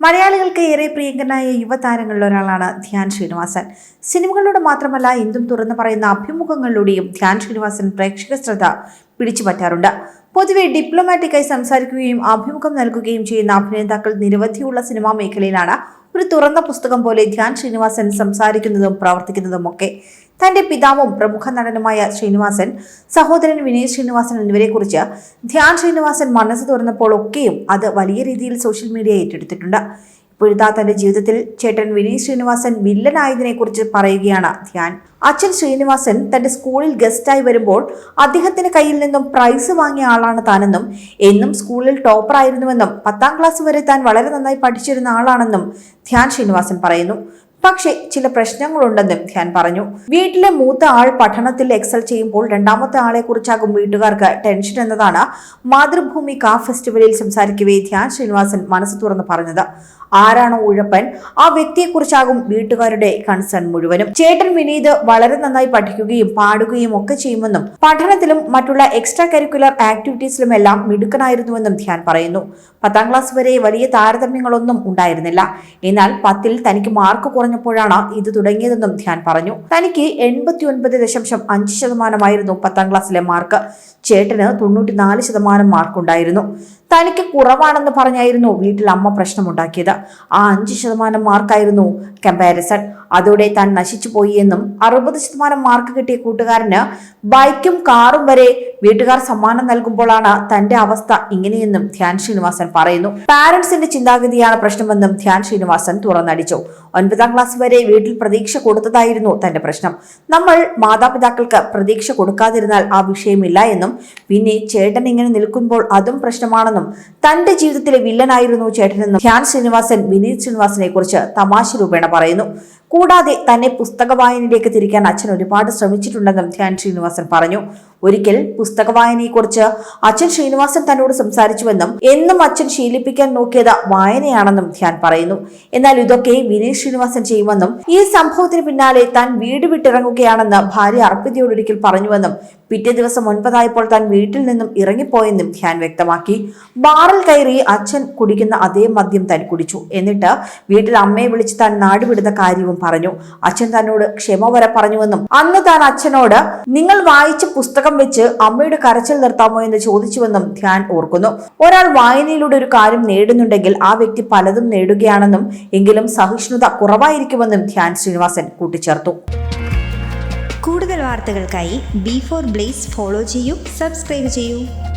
മലയാളികൾക്ക് ഏറെ പ്രിയങ്കരനായ യുവതാരങ്ങളിൽ ഒരാളാണ് ധ്യാൻ ശ്രീനിവാസൻ. സിനിമകളിലൂടെ മാത്രമല്ല എന്തും തുറന്നു പറയുന്ന അഭിമുഖങ്ങളിലൂടെയും ധ്യാൻ ശ്രീനിവാസൻ പ്രേക്ഷക ശ്രദ്ധ പിടിച്ചു പറ്റാറുണ്ട്. പൊതുവെ ഡിപ്ലോമാറ്റിക്കായി സംസാരിക്കുകയും അഭിമുഖം നൽകുകയും ചെയ്യുന്ന അഭിനേതാക്കൾ നിരവധിയുള്ള സിനിമാ മേഖലയിലാണ് ഒരു തുറന്ന പുസ്തകം പോലെ ധ്യാൻ ശ്രീനിവാസൻ സംസാരിക്കുന്നതും പ്രവർത്തിക്കുന്നതും ഒക്കെ തന്റെ പിതാവും പ്രമുഖ നടനുമായ ശ്രീനിവാസൻ സഹോദരൻ വിനയ് ശ്രീനിവാസൻ എന്നിവരെക്കുറിച്ച് ധ്യാൻ ശ്രീനിവാസൻ മനസ്സ് തുറന്നപ്പോൾ ഒക്കെയും അത് വലിയ രീതിയിൽ സോഷ്യൽ മീഡിയ ഏറ്റെടുത്തിട്ടുണ്ട്. ഇപ്പോഴത്തെ തന്റെ ജീവിതത്തിൽ ചേട്ടൻ വിനീത് ശ്രീനിവാസൻ വില്ലനായതിനെ കുറിച്ച് പറയുകയാണ് ധ്യാൻ. അച്ഛൻ ശ്രീനിവാസൻ തന്റെ സ്കൂളിൽ ഗസ്റ്റായി വരുമ്പോൾ അദ്ദേഹത്തിന്റെ കയ്യിൽ നിന്നും പ്രൈസ് വാങ്ങിയ ആളാണ് താനെന്നും എന്നും സ്കൂളിൽ ടോപ്പർ ആയിരുന്നുവെന്നും പത്താം ക്ലാസ് വരെ താൻ വളരെ നന്നായി പഠിച്ചിരുന്ന ആളാണെന്നും ധ്യാൻ ശ്രീനിവാസൻ പറയുന്നു. പക്ഷേ ചില പ്രശ്നങ്ങളുണ്ടെന്നും ധ്യാൻ പറഞ്ഞു. വീട്ടിലെ മൂത്ത ആൾ പഠനത്തിൽ എക്സൽ ചെയ്യുമ്പോൾ രണ്ടാമത്തെ ആളെ കുറിച്ചാകും വീട്ടുകാർക്ക് ടെൻഷൻ എന്നതാണ് മാതൃഭൂമി കാ ഫെസ്റ്റിവലിൽ സംസാരിക്കവേ ധ്യാൻ ശ്രീനിവാസൻ മനസ്സ് തുറന്ന് പറഞ്ഞത്. ആരാണോ ഉഴപ്പൻ ആ വ്യക്തിയെക്കുറിച്ചാകും വീട്ടുകാരുടെ കൺസേൺ മുഴുവനും. ചേട്ടൻ വിനീത് വളരെ നന്നായി പഠിക്കുകയും പാടുകയും ഒക്കെ ചെയ്യുമെന്നും പഠനത്തിലും മറ്റുള്ള എക്സ്ട്രാ കരിക്കുലർ ആക്ടിവിറ്റീസിലും എല്ലാം മിടുക്കനായിരുന്നുവെന്നും ധ്യാൻ പറയുന്നു. പത്താം ക്ലാസ് വരെ വലിയ താരതമ്യങ്ങളൊന്നും ഉണ്ടായിരുന്നില്ല. എന്നാൽ പത്തിൽ തനിക്ക് മാർക്ക് കുറഞ്ഞപ്പോഴാണ് ഇത് തുടങ്ങിയതെന്നും ധ്യാൻ പറഞ്ഞു. തനിക്ക് എൺപത്തി ഒൻപത് ദശാംശം അഞ്ച് ശതമാനമായിരുന്നു പത്താം ക്ലാസ്സിലെ മാർക്ക്. ചേട്ടന് തൊണ്ണൂറ്റിനാല് ശതമാനം മാർക്കുണ്ടായിരുന്നു. തനിക്ക് കുറവാണെന്ന് പറഞ്ഞായിരുന്നു വീട്ടിൽ അമ്മ പ്രശ്നമുണ്ടാക്കിയത്. ആ അഞ്ച് ശതമാനം മാർക്കായിരുന്നു കമ്പാരിസൺ അതോടെ താൻ നശിച്ചു പോയി എന്നും അറുപത് ശതമാനം മാർക്ക് കിട്ടിയ കൂട്ടുകാരന് ബൈക്കും കാറും വരെ വീട്ടുകാർ സമ്മാനം നൽകുമ്പോഴാണ് തന്റെ അവസ്ഥ ഇങ്ങനെയെന്നും ധ്യാൻ ശ്രീനിവാസൻ പറയുന്നു. പാരന്റ്സിന്റെ ചിന്താഗതിയാണ് പ്രശ്നമെന്നും ധ്യാൻ ശ്രീനിവാസൻ തുറന്നടിച്ചു. ഒൻപതാം ക്ലാസ് വരെ വീട്ടിൽ പ്രതീക്ഷ കൊടുത്തതായിരുന്നു തന്റെ പ്രശ്നം. നമ്മൾ മാതാപിതാക്കൾക്ക് പ്രതീക്ഷ കൊടുക്കാതിരുന്നാൽ ആ വിഷയമില്ല എന്നും പിന്നെ ചേട്ടൻ ഇങ്ങനെ നിൽക്കുമ്പോൾ അതും പ്രശ്നമാണെന്നും തന്റെ ജീവിതത്തിലെ വില്ലനായിരുന്നു ചേട്ടനെന്നും ധ്യാൻ ശ്രീനിവാസൻ വിനീത് ശ്രീനിവാസനെ കുറിച്ച് തമാശ രൂപേണ പറയുന്നു. കൂടാതെ തന്നെ പുസ്തക വായനയിലേക്ക് തിരിക്കാൻ അച്ഛൻ ഒരുപാട് ശ്രമിച്ചിട്ടുണ്ടെന്നും ധ്യാൻ ശ്രീനിവാസൻ പറഞ്ഞു. ഒരിക്കൽ പുസ്തക വായനയെക്കുറിച്ച് അച്ഛൻ ശ്രീനിവാസൻ തന്നോട് സംസാരിച്ചുവെന്നും എന്നും അച്ഛൻ ശീലിപ്പിക്കാൻ നോക്കിയത് വായനയാണെന്നും ധ്യാൻ പറയുന്നു. എന്നാൽ ഇതൊക്കെ വിനീത് ശ്രീനിവാസൻ ചെയ്യുമെന്നും ഈ സംഭവത്തിന് പിന്നാലെ താൻ വീട് വിട്ടിറങ്ങുകയാണെന്ന് ഭാര്യ അർപ്പിതയോടൊരിക്കൽ പറഞ്ഞുവെന്നും പിറ്റേ ദിവസം ഒൻപതായപ്പോൾ താൻ വീട്ടിൽ നിന്നും ഇറങ്ങിപ്പോയെന്നും ധ്യാൻ വ്യക്തമാക്കി. ബാറിൽ കയറി അച്ഛൻ കുടിക്കുന്ന അതേ മദ്യം താൻ കുടിച്ചു. എന്നിട്ട് വീട്ടിൽ അമ്മയെ വിളിച്ച് താൻ നാടുവിടുന്ന കാര്യവും പറഞ്ഞു. അച്ഛൻ തന്നോട് ക്ഷമ വരെ പറഞ്ഞുവെന്നും അന്ന് താൻ അച്ഛനോട് നിങ്ങൾ വായിച്ച പുസ്തകം വെച്ച് അമ്മയുടെ കരച്ചിൽ നിർത്താമോ എന്ന് ചോദിച്ചുവെന്നും ധ്യാൻ ഓർക്കുന്നു. ഒരാൾ വായനയിലൂടെ ഒരു കാര്യം നേടുന്നുണ്ടെങ്കിൽ ആ വ്യക്തി പലതും നേടുകയാണെന്നും എങ്കിലും സഹിഷ്ണുത കുറവായിരിക്കുമെന്നും ധ്യാൻ ശ്രീനിവാസൻ കൂട്ടിച്ചേർത്തു. കൂടുതൽ വാർത്തകൾക്കായി ബി ഫോർ ബ്ലേസ് ഫോളോ ചെയ്യൂ സബ്സ്ക്രൈബ് ചെയ്യൂ.